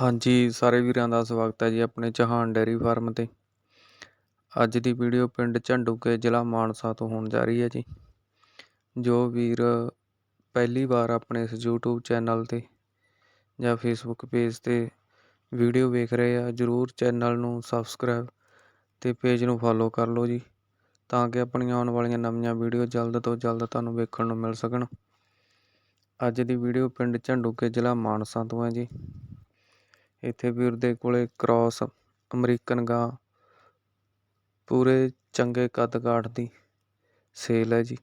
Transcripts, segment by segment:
ਹਾਂਜੀ, ਸਾਰੇ ਵੀਰਾਂ ਦਾ ਸਵਾਗਤ ਹੈ ਜੀ ਆਪਣੇ ਚਹਾਨ ਡੇਅਰੀ ਫਾਰਮ ਤੇ। ਅੱਜ ਦੀ ਵੀਡੀਓ ਪਿੰਡ ਝੰਡੂਕੇ ਜ਼ਿਲ੍ਹਾ ਮਾਨਸਾ ਤੋਂ ਹੋਣ ਜਾ ਰਹੀ ਹੈ ਜੀ। ਜੋ ਵੀਰ ਪਹਿਲੀ ਵਾਰ ਆਪਣੇ ਇਸ YouTube ਚੈਨਲ ਤੇ ਜਾਂ Facebook ਪੇਜ ਤੇ ਵੀਡੀਓ ਵੇਖ ਰਹੇ ਆ, ਜਰੂਰ ਚੈਨਲ ਨੂੰ ਸਬਸਕ੍ਰਾਈਬ ਤੇ ਪੇਜ ਨੂੰ ਫੋਲੋ ਕਰ ਲਓ ਜੀ, ਤਾਂ ਕਿ ਆਪਣੀਆਂ ਆਉਣ ਵਾਲੀਆਂ ਨਵੀਆਂ ਵੀਡੀਓ ਜਲਦ ਤੋਂ ਜਲਦ ਤੁਹਾਨੂੰ ਵੇਖਣ ਨੂੰ ਮਿਲ ਸਕਣ। ਅੱਜ ਦੀ ਵੀਡੀਓ ਪਿੰਡ ਝੰਡੂਕੇ ਜ਼ਿਲ੍ਹਾ ਮਾਨਸਾ ਤੋਂ ਹੈ ਜੀ। ਇੱਥੇ ਵੀਰ ਦੇ ਕੋਲ ਕ੍ਰਾਸ ਅਮਰੀਕਨ ਗਾਂ, ਪੂਰੇ ਚੰਗੇ ਕੱਦ ਕਾਠ ਦੀ ਸੇਲ ਹੈ ਜੀ।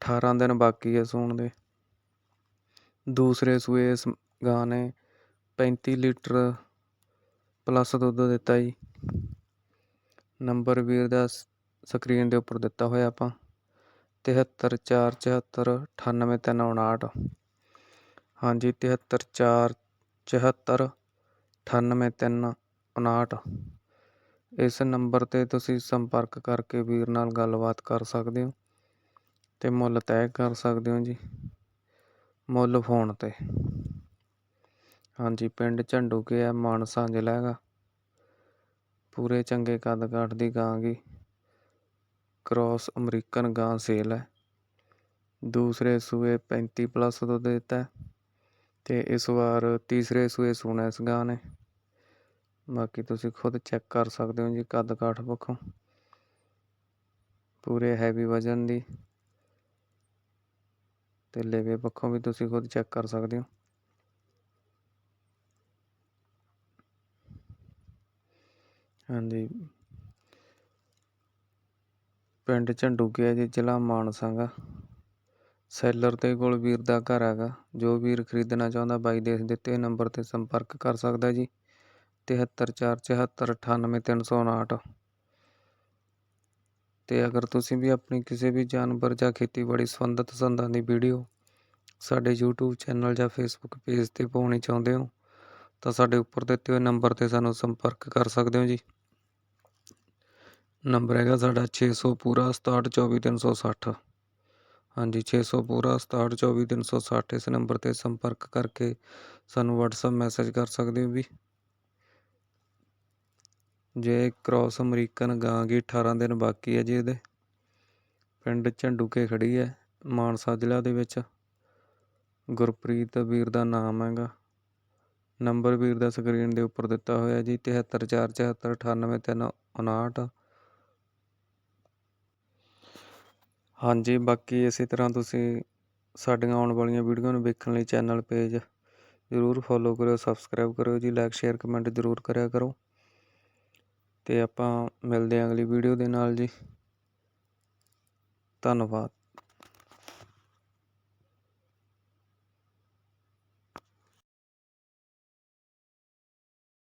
18 ਦਿਨ ਬਾਕੀ ਹੈ ਸੂਣ ਦੇ। ਦੂਸਰੇ ਸੂਏ ਇਸ ਗਾਂ ਨੇ 35 ਲੀਟਰ ਪਲੱਸ ਦੁੱਧ ਦਿੱਤਾ ਜੀ। ਨੰਬਰ ਵੀਰ ਦਾ ਸਕਰੀਨ ਦੇ ਉੱਪਰ ਦਿੱਤਾ ਹੋਇਆ ਆਪਾਂ। 7347498359 ਹਾਂਜੀ 7347498359 ਇਸ ਨੰਬਰ ਤੇ ਤੁਸੀਂ ਸੰਪਰਕ ਕਰਕੇ ਵੀਰ ਨਾਲ ਗੱਲਬਾਤ ਕਰ ਸਕਦੇ ਹੋ ਅਤੇ ਮੁੱਲ ਤੈਅ ਕਰ ਸਕਦੇ ਹੋ ਜੀ। ਮੁੱਲ ਫੋਨ ਤੇ। ਹਾਂਜੀ, ਪਿੰਡ ਝੰਡੂਕੇ ਹੈ ਮਾਨਸਾ ਜ਼ਿਲ੍ਹਾ ਹੈਗਾ। ਪੂਰੇ ਚੰਗੇ ਕੱਦ ਕਾਠ ਦੀ ਗਾਂ ਗੀ। ਕ੍ਰਾਸ ਅਮਰੀਕਨ ਗਾਂ ਸੇਲ ਹੈ। ਦੂਸਰੇ ਸੂਏ 35 ਪਲੱਸ ਦੁੱਧ ਦਿੱਤਾ ਅਤੇ ਇਸ ਵਾਰ ਤੀਸਰੇ ਸੂਏ ਸੂਣਾ ਇਸ ਗਾਂ ਨੇ ਬਾਕੀ ਤੁਸੀਂ ਖੁਦ ਚੈੱਕ ਕਰ ਸਕਦੇ ਹੋ ਜੀ ਕੱਦ ਕਾਠ ਪੱਖੋਂ। ਪੂਰੇ ਹੈਵੀ ਵਜਨ ਦੀ ਤੇ ਲੇਵੇ ਪੱਖੋਂ ਵੀ ਤੁਸੀਂ ਖੁਦ ਚੈੱਕ ਕਰ ਸਕਦੇ ਹੋ। ਹਾਂਜੀ। ਪਿੰਡ ਝੰਡੂਕੇ ਜੀ, ਜ਼ਿਲ੍ਹਾ ਮਾਨਸਾ ਗਾ। ਸੈਲਰ ਦੇ ਕੋਲ ਵੀਰ ਦਾ ਘਰ ਹੈਗਾ। ਜੋ ਵੀਰ ਖਰੀਦਣਾ ਚਾਹੁੰਦਾ ਬਾਈ ਦੇ ਇਸ ਦਿੱਤੇ ਨੰਬਰ ਤੇ ਸੰਪਰਕ ਕਰ ਸਕਦਾ ਜੀ। ਤਿਹੱਤਰ, ਚਾਰ, ਚੁਹੱਤਰ, ਅਠਾਨਵੇਂ, ਤਿੰਨ ਸੌ 7347498359 ਅਤੇ ਅਗਰ ਤੁਸੀਂ ਵੀ ਆਪਣੀ ਕਿਸੇ ਵੀ ਜਾਨਵਰ ਜਾਂ ਖੇਤੀਬਾੜੀ ਸੰਬੰਧਿਤ ਸੰਦਾਂ ਦੀ ਵੀਡੀਓ ਸਾਡੇ YouTube ਚੈਨਲ ਜਾਂ Facebook ਪੇਜ ਤੇ ਪਾਉਣੀ ਚਾਹੁੰਦੇ ਹੋ, ਤਾਂ ਸਾਡੇ ਉੱਪਰ ਦਿੱਤੇ ਹੋਏ ਨੰਬਰ ਤੇ ਸਾਨੂੰ ਸੰਪਰਕ ਕਰ ਸਕਦੇ ਹੋ ਜੀ। ਨੰਬਰ ਹੈਗਾ ਸਾਡਾ 600 ਪੂਰਾ 6724360 ਹਾਂਜੀ, ਛੇ ਸੌ ਪੂਰਾ 6724360 ਇਸ ਨੰਬਰ ਤੇ ਸੰਪਰਕ ਕਰਕੇ ਸਾਨੂੰ ਵਟਸਐਪ ਮੈਸੇਜ ਕਰ ਸਕਦੇ ਹੋ ਵੀ? ਜੇ ਕ੍ਰਾਸ ਅਮਰੀਕਨ ਗਾਂ ਗੀ 18 ਦਿਨ ਬਾਕੀ ਹੈ ਜੀ ਇਹਦੇ। ਪਿੰਡ ਝੰਡੂਕੇ ਖੜੀ ਹੈ, ਮਾਨਸਾ ਜ਼ਿਲ੍ਹਾ ਦੇ ਵਿੱਚ। ਗੁਰਪ੍ਰੀਤ ਵੀਰ ਦਾ ਨਾਮ ਹੈਗਾ। ਨੰਬਰ ਵੀਰ ਦਾ ਸਕਰੀਨ ਦੇ ਉੱਪਰ ਦਿੱਤਾ ਹੋਇਆ ਜੀ 7347498359 ਹਾਂਜੀ, ਬਾਕੀ ਇਸੇ ਤਰ੍ਹਾਂ ਤੁਸੀਂ ਸਾਡੀਆਂ ਆਉਣ ਵਾਲੀਆਂ ਵੀਡੀਓ ਨੂੰ ਵੇਖਣ ਲਈ ਚੈਨਲ ਪੇਜ ਜ਼ਰੂਰ ਫੋਲੋ ਕਰਿਓ, ਸਬਸਕ੍ਰਾਈਬ ਕਰਿਓ ਜੀ, ਲਾਈਕ, ਸ਼ੇਅਰ, ਕਮੈਂਟ ਜ਼ਰੂਰ ਕਰਿਆ ਕਰੋ। ਤੇ ਆਪਾਂ ਮਿਲਦੇ ਹਾਂ ਅਗਲੀ ਵੀਡੀਓ ਦੇ ਨਾਲ ਜੀ। ਧੰਨਵਾਦ।